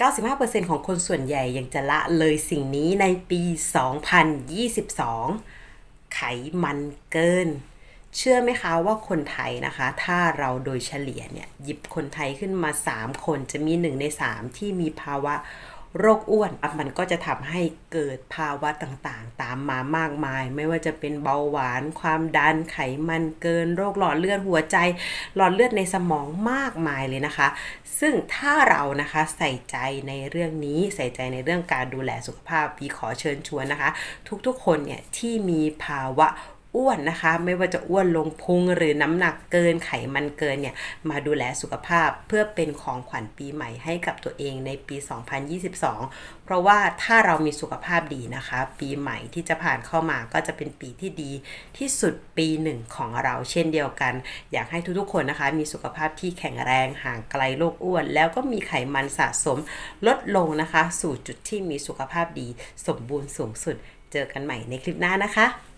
95%ของคนส่วนใหญ่ยังจะละเลยสิ่งนี้ในปี 2022 ไขมันเกิน เชื่อไหมคะว่าคนไทยนะคะ ถ้าเราโดยเฉลี่ยเนี่ย หยิบคนไทยขึ้นมา 3 คนจะมี 1 ใน 3 ที่มีภาวะ โรคอ้วนอะมันก็จะทำให้เกิดภาวะต่างๆ ตามมามากมาย ไม่ว่าจะเป็นเบาหวาน ความดันไขมันเกิน โรคหลอดเลือดหัวใจ หลอดเลือดในสมองมากมายเลยนะคะ ซึ่งถ้าเรานะคะใส่ใจในเรื่องนี้ใส่ใจในเรื่องการดูแลสุขภาพพีขอเชิญชวนนะคะ ทุกๆคนเนี่ยที่มีภาวะ อ้วนนะคะ ไม่ว่าจะอ้วนลงพุงหรือน้ำหนักเกินไขมันเกินเนี่ย มาดูแลสุขภาพเพื่อเป็นของขวัญปีใหม่ให้กับตัวเองในปี 2022 เพราะว่าถ้าเรามีสุขภาพดีนะคะ ปีใหม่ที่จะผ่านเข้ามาก็จะเป็นปีที่ดีที่สุดปีหนึ่งของเราเช่นเดียวกัน อยากให้ทุกๆคนนะคะ มีสุขภาพที่แข็งแรงห่างไกลโรคอ้วน แล้วก็มีไขมันสะสมลดลงนะคะ สู่จุดที่มีสุขภาพดี สมบูรณ์สูงสุด เจอกันใหม่ในคลิปหน้านะคะ